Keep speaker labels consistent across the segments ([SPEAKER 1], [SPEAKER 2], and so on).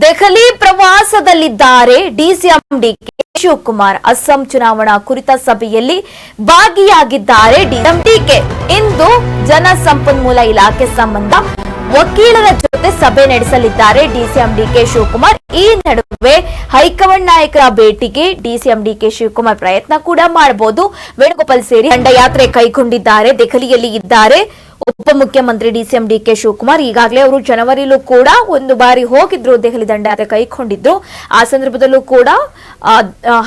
[SPEAKER 1] ದೆಹಲಿ ಪ್ರವಾಸದಲ್ಲಿದ್ದಾರೆ DCM DK Shivakumar. Assam ಚುನಾವಣಾ ಕುರಿತ ಸಭೆಯಲ್ಲಿ ಭಾಗಿಯಾಗಿದ್ದಾರೆ ಡಿಎಂ ಡಿಕೆ ಇಂದು ಜಲಸಂಪನ್ಮೂಲ ಇಲಾಖೆ ಸಂಬಂಧ ವಕೀಲರ ಜೊತೆ ಸಭೆ ನಡೆಸಲಿದ್ದಾರೆ ಡಿಸಿಎಂ ಡಿಕೆ ಶಿವಕುಮಾರ್. ಈ ನಡುವೆ ಹೈಕಮಾಂಡ್ ನಾಯಕರ ಭೇಟಿಗೆ ಡಿಸಿಎಂ ಡಿಕೆ ಶಿವಕುಮಾರ್ ಪ್ರಯತ್ನ ಕೂಡ ಮಾಡಬಹುದು. ವೇಣುಗೋಪಾಲ್ ಸೇರಿ ದಂಡಯಾತ್ರೆ ಕೈಗೊಂಡಿದ್ದಾರೆ, ದೆಹಲಿಯಲ್ಲಿ ಇದ್ದಾರೆ. ಉಪಮುಖ್ಯಮಂತ್ರಿ ಡಿಸಿಎಂ ಡಿಕೆ ಶಿವಕುಮಾರ್ ಈಗಾಗಲೇ ಅವರು ಜನವರಿಲೂ ಕೂಡ ಒಂದು ಬಾರಿ ಹೋಗಿದ್ರು ದೆಹಲಿ ದಂಡಯಾತ್ರೆ ಕೈಗೊಂಡಿದ್ರು ಆ ಸಂದರ್ಭದಲ್ಲೂ ಕೂಡ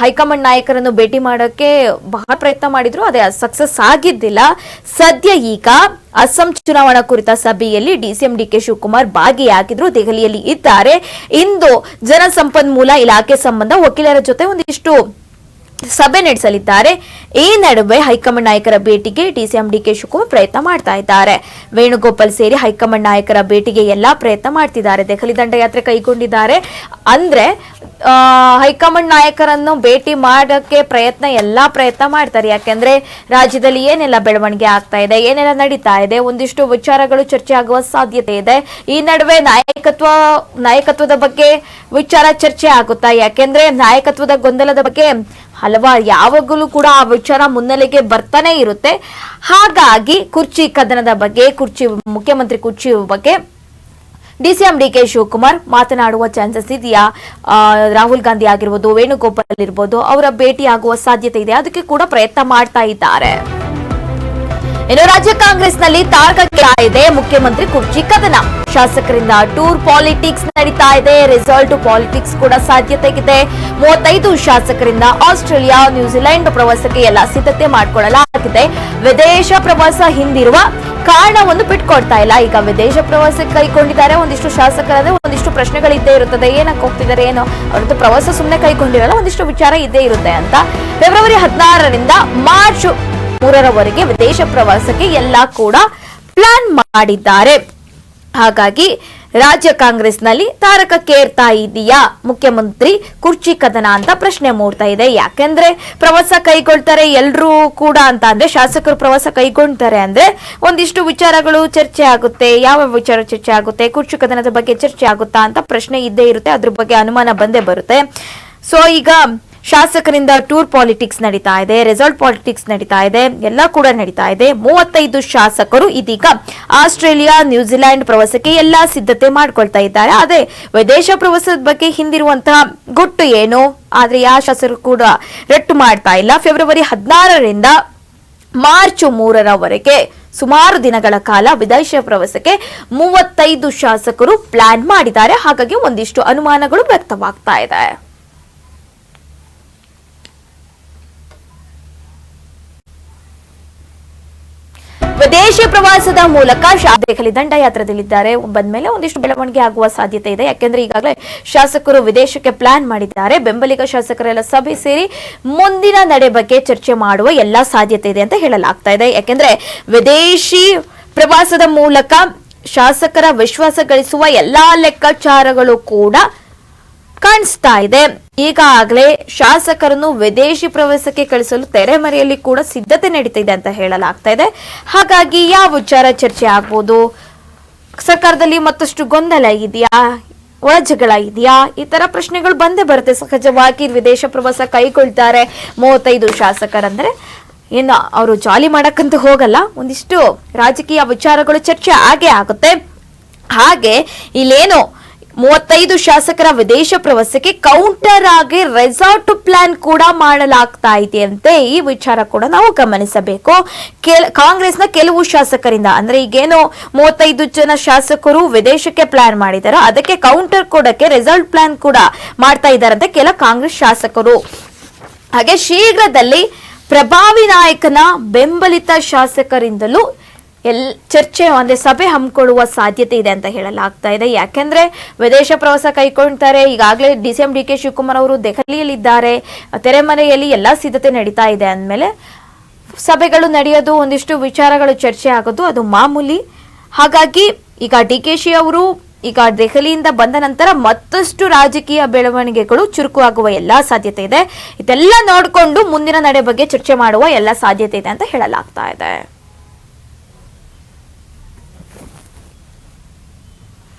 [SPEAKER 1] ಹೈಕಮಾಂಡ್ ನಾಯಕರನ್ನು ಭೇಟಿ ಮಾಡೋಕೆ ಬಹಳ ಪ್ರಯತ್ನ ಮಾಡಿದ್ರು, ಅದೇ ಸಕ್ಸಸ್ ಆಗಿದ್ದಿಲ್ಲ. ಸದ್ಯ ಈಗ ಅಸ್ಸಾಂ ಚುನಾವಣಾ ಕುರಿತ ಸಭೆಯಲ್ಲಿ ಡಿಸಿಎಂ ಡಿಕೆ ಶಿವಕುಮಾರ್ ಭಾಗಿಯಾಗಿದ್ರು, ದೆಹಲಿಯಲ್ಲಿ ಇದ್ದಾರೆ. ಇಂದು ಜನಸಂಪನ್ಮೂಲ ಇಲಾಖೆ ಸಂಬಂಧ ವಕೀಲರ ಜೊತೆ ಒಂದಿಷ್ಟು ಸಭೆ ನಡೆಸಲಿದ್ದಾರೆ. ಈ ನಡುವೆ ಹೈಕಮಾಂಡ್ ನಾಯಕರ ಭೇಟಿಗೆ ಡಿಸಿಎಂ ಡಿಕೆ ಶಿವಕುಮಾರ್ ಪ್ರಯತ್ನ ಮಾಡ್ತಾ ಇದ್ದಾರೆ. ವೇಣುಗೋಪಾಲ್ ಸೇರಿ ಹೈಕಮಾಂಡ್ ನಾಯಕರ ಭೇಟಿಗೆ ಎಲ್ಲಾ ಪ್ರಯತ್ನ ಮಾಡ್ತಿದ್ದಾರೆ. ದೆಹಲಿ ದಂಡಯಾತ್ರೆ ಕೈಗೊಂಡಿದ್ದಾರೆ. ಅಂದ್ರೆ ಹೈಕಮಾಂಡ್ ನಾಯಕರನ್ನು ಭೇಟಿ ಮಾಡಕ್ಕೆ ಪ್ರಯತ್ನ, ಎಲ್ಲಾ ಪ್ರಯತ್ನ ಮಾಡ್ತಾರೆ. ಯಾಕೆಂದ್ರೆ, ರಾಜ್ಯದಲ್ಲಿ ಏನೆಲ್ಲ ಬೆಳವಣಿಗೆ ಆಗ್ತಾ ಇದೆ, ಏನೆಲ್ಲ ನಡೀತಾ ಇದೆ, ಒಂದಿಷ್ಟು ವಿಚಾರಗಳು ಚರ್ಚೆ ಆಗುವ ಸಾಧ್ಯತೆ ಇದೆ. ಈ ನಡುವೆ ನಾಯಕತ್ವ, ನಾಯಕತ್ವದ ಬಗ್ಗೆ ವಿಚಾರ ಚರ್ಚೆ ಆಗುತ್ತಾ? ಯಾಕೆಂದ್ರೆ, ನಾಯಕತ್ವದ ಗೊಂದಲದ ಬಗ್ಗೆ ಹಲವಾರು, ಯಾವಾಗಲೂ ಕೂಡ ಆ ವಿಚಾರ ಮುನ್ನೆಲೆಗೆ ಬರ್ತಾನೆ ಇರುತ್ತೆ. ಹಾಗಾಗಿ ಕುರ್ಚಿ ಕದನದ ಬಗ್ಗೆ, ಕುರ್ಚಿ ಮುಖ್ಯಮಂತ್ರಿ ಕುರ್ಚಿ ಬಗ್ಗೆ ಡಿಸಿಎಂ ಡಿಕೆ ಶಿವಕುಮಾರ್ ಮಾತನಾಡುವ ಚಾನ್ಸಸ್ ಇದೆಯಾ? ರಾಹುಲ್ ಗಾಂಧಿ ಆಗಿರ್ಬೋದು, ವೇಣುಗೋಪಾಲ್ ಇರ್ಬೋದು, ಅವರ ಭೇಟಿ ಆಗುವ ಸಾಧ್ಯತೆ ಇದೆ. ಅದಕ್ಕೆ ಕೂಡ ಪ್ರಯತ್ನ ಮಾಡ್ತಾ ಇದ್ದಾರೆ. ಇನ್ನು ರಾಜ್ಯ ಕಾಂಗ್ರೆಸ್ನಲ್ಲಿ ತಾರಕ ಇದೆ. ಮುಖ್ಯಮಂತ್ರಿ ಕುರ್ಚಿ ಕದನ. ಶಾಸಕರಿಂದ ಟೂರ್ ಪಾಲಿಟಿಕ್ಸ್ ನಡೀತಾ ಇದೆ. ರಿಸಲ್ಟ್ ಪಾಲಿಟಿಕ್ಸ್ ಕೂಡ ಸಾಧ್ಯತೆ ಇದೆ ಮೂವತ್ತೈದು ಶಾಸಕರಿಂದ ಆಸ್ಟ್ರೇಲಿಯಾ, ನ್ಯೂಜಿಲೆಂಡ್ ಪ್ರವಾಸಕ್ಕೆ ಎಲ್ಲ ಸಿದ್ಧತೆ ಮಾಡಿಕೊಳ್ಳಲಾಗಿದೆ. ವಿದೇಶ ಪ್ರವಾಸ ಹಿಂದಿರುವ ಕಾರಣವನ್ನು ಬಿಟ್ಕೊಡ್ತಾ ಇಲ್ಲ. ಈಗ ವಿದೇಶ ಪ್ರವಾಸಕ್ಕೆ ಕೈಗೊಂಡಿದ್ದಾರೆ. ಒಂದಿಷ್ಟು ಶಾಸಕರಾದ್ರೆ ಒಂದಿಷ್ಟು ಪ್ರಶ್ನೆಗಳಿದ್ದೇ ಇರುತ್ತದೆ. ಏನಕ್ಕೆ ಹೋಗ್ತಿದ್ದಾರೆ, ಏನೋ? ಅವ್ರದ್ದು ಪ್ರವಾಸ ಸುಮ್ಮನೆ ಕೈಗೊಂಡಿರಲ್ಲ, ಒಂದಿಷ್ಟು ವಿಚಾರ ಇದ್ದೇ ಇರುತ್ತೆ ಅಂತ. ಫೆಬ್ರವರಿ ಹದಿನಾರರಿಂದ ಮಾರ್ಚ್ ಮೂರರವರೆಗೆ ವಿದೇಶ ಪ್ರವಾಸಕ್ಕೆ ಎಲ್ಲ ಕೂಡ ಪ್ಲಾನ್ ಮಾಡಿದ್ದಾರೆ. ಹಾಗಾಗಿ ರಾಜ್ಯ ಕಾಂಗ್ರೆಸ್ನಲ್ಲಿ ತಾರಕಕ್ಕೇರ್ತಾ ಇದೆಯಾ? ಮುಖ್ಯಮಂತ್ರಿ ಕುರ್ಚಿ ಕದನ ಅಂತ ಪ್ರಶ್ನೆ ಮೂಡ್ತಾ ಇದೆ. ಯಾಕೆಂದ್ರೆ ಪ್ರವಾಸ ಕೈಗೊಳ್ತಾರೆ ಎಲ್ರೂ ಕೂಡ ಅಂತ ಅಂದ್ರೆ ಶಾಸಕರು ಪ್ರವಾಸ ಕೈಗೊಳ್ತಾರೆ ಅಂದ್ರೆ ಒಂದಿಷ್ಟು ವಿಚಾರಗಳು ಚರ್ಚೆ ಆಗುತ್ತೆ. ಯಾವ ವಿಚಾರ ಚರ್ಚೆ ಆಗುತ್ತೆ? ಕುರ್ಚಿ ಕದನದ ಬಗ್ಗೆ ಚರ್ಚೆ ಆಗುತ್ತಾ ಅಂತ ಪ್ರಶ್ನೆ ಇದ್ದೇ ಇರುತ್ತೆ. ಅದ್ರ ಬಗ್ಗೆ ಅನುಮಾನ ಬಂದೇ ಬರುತ್ತೆ. ಸೊ ಈಗ ಶಾಸಕರಿಂದ ಟೂರ್ ಪಾಲಿಟಿಕ್ಸ್ ನಡೀತಾ ಇದೆ, ರೆಸಾರ್ಟ್ ಪಾಲಿಟಿಕ್ಸ್ ನಡೀತಾ ಇದೆ, ಎಲ್ಲ ಕೂಡ ನಡೀತಾ ಇದೆ. ಮೂವತ್ತೈದು ಶಾಸಕರು ಇದೀಗ ಆಸ್ಟ್ರೇಲಿಯಾ ನ್ಯೂಜಿಲೆಂಡ್ ಪ್ರವಾಸಕ್ಕೆ ಎಲ್ಲಾ ಸಿದ್ಧತೆ ಮಾಡಿಕೊಳ್ತಾ ಇದ್ದಾರೆ. ಅದೇ ವಿದೇಶ ಪ್ರವಾಸದ ಬಗ್ಗೆ ಹಿಂದಿರುವಂತಹ ಗುಟ್ಟು ಏನು? ಆದ್ರೆ ಯಾವ ಶಾಸಕರು ಕೂಡ ರಟ್ಟು ಮಾಡ್ತಾ ಇಲ್ಲ. ಫೆಬ್ರವರಿ ಹದಿನಾರರಿಂದ ಮಾರ್ಚ್ ಮೂರರವರೆಗೆ ಸುಮಾರು ದಿನಗಳ ಕಾಲ ವಿದೇಶ ಪ್ರವಾಸಕ್ಕೆ ಮೂವತ್ತೈದು ಶಾಸಕರು ಪ್ಲಾನ್ ಮಾಡಿದ್ದಾರೆ. ಹಾಗಾಗಿ ಒಂದಿಷ್ಟು ಅನುಮಾನಗಳು ವ್ಯಕ್ತವಾಗ್ತಾ ಇದೆ. ವಿದೇಶಿ ಪ್ರವಾಸದ ಮೂಲಕ ದೆಹಲಿ ದಂಡಯಾತ್ರದಲ್ಲಿದ್ದಾರೆ ಬಂದ್ಮೇಲೆ ಒಂದಿಷ್ಟು ಬೆಳವಣಿಗೆ ಆಗುವ ಸಾಧ್ಯತೆ ಇದೆ. ಯಾಕೆಂದ್ರೆ ಈಗಾಗಲೇ ಶಾಸಕರು ವಿದೇಶಕ್ಕೆ ಪ್ಲಾನ್ ಮಾಡಿದ್ದಾರೆ. ಬೆಂಬಲಿಗ ಶಾಸಕರೆಲ್ಲ ಸಭೆ ಸೇರಿ ಮುಂದಿನ ನಡೆ ಬಗ್ಗೆ ಚರ್ಚೆ ಮಾಡುವ ಎಲ್ಲಾ ಸಾಧ್ಯತೆ ಇದೆ ಅಂತ ಹೇಳಲಾಗ್ತಾ ಇದೆ. ಯಾಕೆಂದ್ರೆ ವಿದೇಶಿ ಪ್ರವಾಸದ ಮೂಲಕ ಶಾಸಕರ ವಿಶ್ವಾಸ ಗಳಿಸುವ ಎಲ್ಲಾ ಲೆಕ್ಕಾಚಾರಗಳು ಕೂಡ ಕಾಣಿಸ್ತಾ ಇದೆ. ಈಗಾಗಲೇ ಶಾಸಕರನ್ನು ವಿದೇಶಿ ಪ್ರವಾಸಕ್ಕೆ ಕಳಿಸಲು ತೆರೆಮರೆಯಲ್ಲಿ ಕೂಡ ಸಿದ್ಧತೆ ನಡೀತಿದೆ ಅಂತ ಹೇಳಲಾಗ್ತಾ ಇದೆ. ಹಾಗಾಗಿ ಯಾವ ವಿಚಾರ ಚರ್ಚೆ ಆಗ್ಬೋದು? ಸರ್ಕಾರದಲ್ಲಿ ಮತ್ತಷ್ಟು ಗೊಂದಲ ಇದೆಯಾ? ಒಳಜಗಳ ಇದೆಯಾ? ಈ ತರ ಪ್ರಶ್ನೆಗಳು ಬಂದೇ ಬರುತ್ತೆ. ಸಹಜವಾಗಿ ವಿದೇಶ ಪ್ರವಾಸ ಕೈಗೊಳ್ತಾರೆ ಮೂವತ್ತೈದು ಶಾಸಕರಂದ್ರೆ. ಏನು ಅವರು ಜಾಲಿ ಮಾಡಕ್ಕಂತೂ ಹೋಗಲ್ಲ. ಒಂದಿಷ್ಟು ರಾಜಕೀಯ ವಿಚಾರಗಳು ಚರ್ಚೆ ಆಗೇ ಆಗುತ್ತೆ. ಹಾಗೆ ಇಲ್ಲೇನು ಮೂವತ್ತೈದು ಶಾಸಕರ ವಿದೇಶ ಪ್ರವಾಸಕ್ಕೆ ಕೌಂಟರ್ ಆಗಿ ರೆಸಾರ್ಟ್ ಪ್ಲಾನ್ ಕೂಡ ಮಾಡಲಾಗ್ತಾ ಇದೆಯಂತೆ ಈ ವಿಚಾರ ಕೂಡ ನಾವು ಗಮನಿಸಬೇಕು. ಕಾಂಗ್ರೆಸ್ನ ಕೆಲವು ಶಾಸಕರಿಂದ, ಅಂದ್ರೆ ಈಗೇನು ಮೂವತ್ತೈದು ಜನ ಶಾಸಕರು ವಿದೇಶಕ್ಕೆ ಪ್ಲಾನ್ ಮಾಡಿದಾರೋ, ಅದಕ್ಕೆ ಕೌಂಟರ್ ಕೊಡಕ್ಕೆ ರೆಸಾರ್ಟ್ ಪ್ಲಾನ್ ಕೂಡ ಮಾಡ್ತಾ ಇದ್ದಾರಂತೆ ಕೆಲ ಕಾಂಗ್ರೆಸ್ ಶಾಸಕರು. ಹಾಗೆ ಶೀಘ್ರದಲ್ಲಿ ಪ್ರಭಾವಿ ನಾಯಕನ ಬೆಂಬಲಿತ ಶಾಸಕರಿಂದಲೂ ಎಲ್ ಚರ್ಚೆ ಅಂದ್ರೆ ಸಭೆ ಹಮ್ಮಿಕೊಳ್ಳುವ ಸಾಧ್ಯತೆ ಇದೆ ಅಂತ ಹೇಳಲಾಗ್ತಾ ಇದೆ. ಯಾಕೆಂದ್ರೆ ವಿದೇಶ ಪ್ರವಾಸ ಕೈಗೊಳ್ತಾರೆ ಈಗಾಗಲೇ D C M D K Shivakumar ಅವರು ದೆಹಲಿಯಲ್ಲಿದ್ದಾರೆ. ತೆರೆಮನೆಯಲ್ಲಿ ಎಲ್ಲಾ ಸಿದ್ಧತೆ ನಡೀತಾ ಇದೆ ಅಂದಮೇಲೆ ಸಭೆಗಳು ನಡೆಯೋದು, ಒಂದಿಷ್ಟು ವಿಚಾರಗಳು ಚರ್ಚೆ ಆಗೋದು, ಅದು ಮಾಮೂಲಿ. ಹಾಗಾಗಿ ಈಗ ಡಿ ಕೆ ಶಿ ಅವರು ಈಗ ದೆಹಲಿಯಿಂದ ಬಂದ ನಂತರ ಮತ್ತಷ್ಟು ರಾಜಕೀಯ ಬೆಳವಣಿಗೆಗಳು ಚುರುಕುವಾಗುವ ಎಲ್ಲಾ ಸಾಧ್ಯತೆ ಇದೆ. ಇದೆಲ್ಲ ನೋಡಿಕೊಂಡು ಮುಂದಿನ ನಡೆ ಬಗ್ಗೆ ಚರ್ಚೆ ಮಾಡುವ ಎಲ್ಲ ಸಾಧ್ಯತೆ ಇದೆ ಅಂತ ಹೇಳಲಾಗ್ತಾ ಇದೆ.